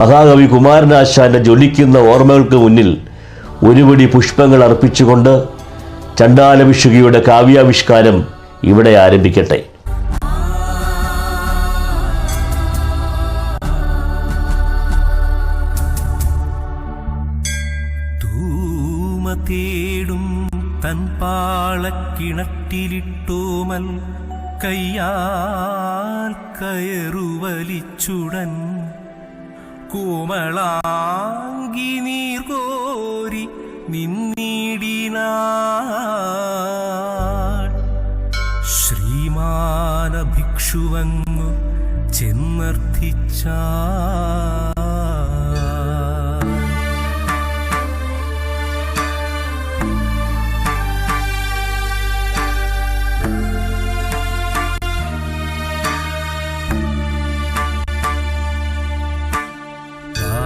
മഹാകവി കുമാരനാശാന്റെ ജ്വലിക്കുന്ന ഓർമ്മകൾക്ക് മുന്നിൽ ഒരുപടി പുഷ്പങ്ങൾ അർപ്പിച്ചുകൊണ്ട് ചണ്ടാലഭിഷുകിയുടെ കാവ്യാവിഷ്കാരം ഇവിടെ ആരംഭിക്കട്ടെ. തേടും കയ്യാൽ കയറുവലിച്ചുടൻ കോമളാങ്കി നീർകോരി നിന്നിടിനാൾ. ശ്രീമാന ഭിക്ഷുവങ്ങു ചെന്നർത്ഥിച്ച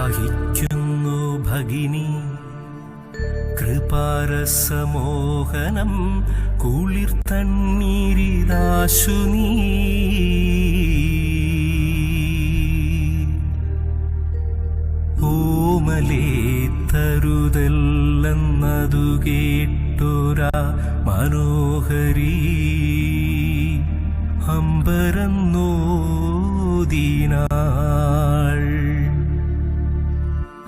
ദാഹിക്കുന്നു ഭഗിനി. കൃപാരസമോഹനം കുളിർ തണ്ണീരിതാശു നീ ഓമലേ തരുതല്ലെന്നതു കേട്ടൊരാ മനോഹരീ. അമ്പരന്നോദിനാൾ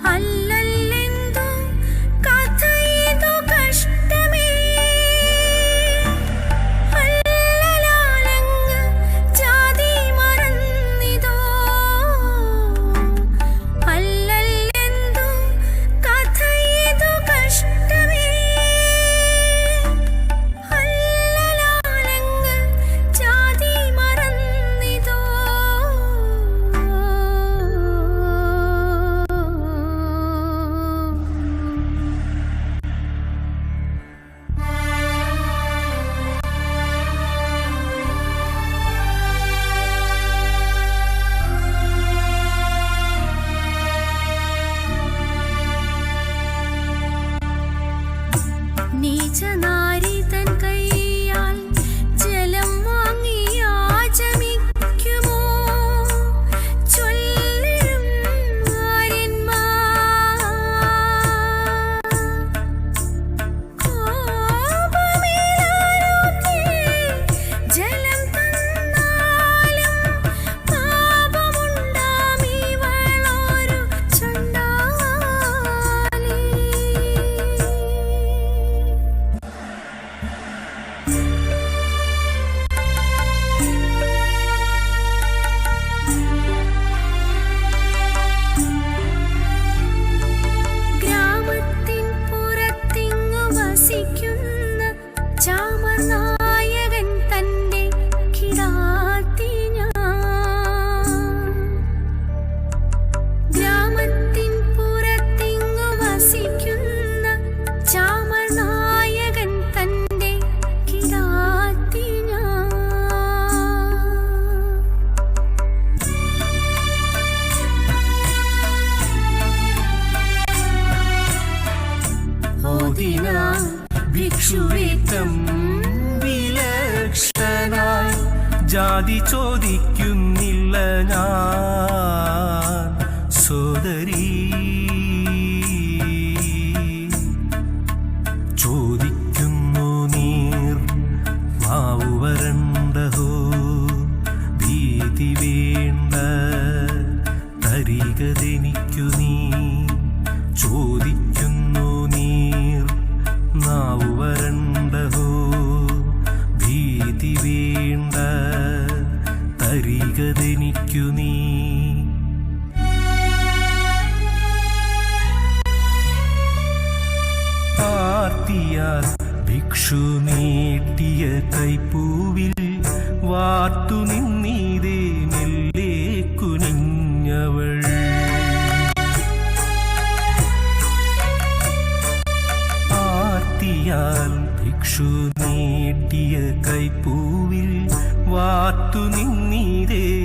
Hall Nice to know. ജാതി ചോദിക്കുന്നില്ല ഞാൻ. സോദരീ തരികതെനിക്കു നീ ആർത്തിയാൽ ഭിക്ഷു നീട്ടിയ കൈപ്പൂവിൽ വാർത്തു നിന്നീതേ മെല്ലെ കുനിഞ്ഞവൾ ആർത്തിയാൽ ഭിക്ഷു നീട്ടിയ കൈപ്പൂവിൽ വാർത്തു നിന്നീതേ മെല്ലെ